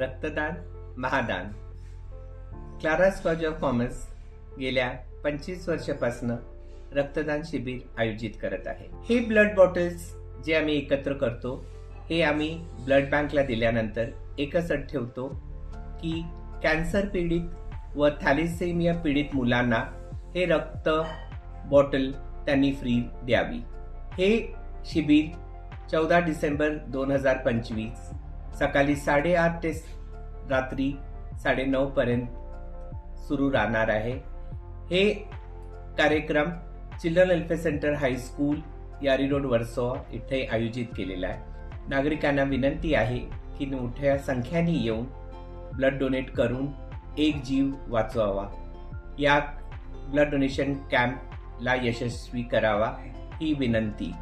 रक्तदान महादान. क्लारास college of commerce गेल्या पंचवीस वर्षापासून रक्तदान शिबिर आयोजित करत आहे. हे ब्लड बॉटल्स जे आम्ही एकत्र करतो हे आम्ही ब्लड बँकला दिल्यानंतर एकच अट ठेवतो की कॅन्सर पीडित व थॅलिसेमिया पीडित मुलांना हे रक्त बॉटल त्यांनी फ्री द्यावी. हे शिबिर चौदा डिसेंबर दोन हजार पंचवीस सकाळी साडेआठ ते रात्री साडेनऊ पर्यंत सुरू राहणार आहे. हे कार्यक्रम children welfare centre high school Yari road Versova इथे आयोजित केलेला आहे. नागरिकांना विनंती आहे की मोठ्या संख्येने येऊन ब्लड डोनेट करून एक जीव वाचवावा. या ब्लड डोनेशन कॅम्पला यशस्वी करावा ही विनंती.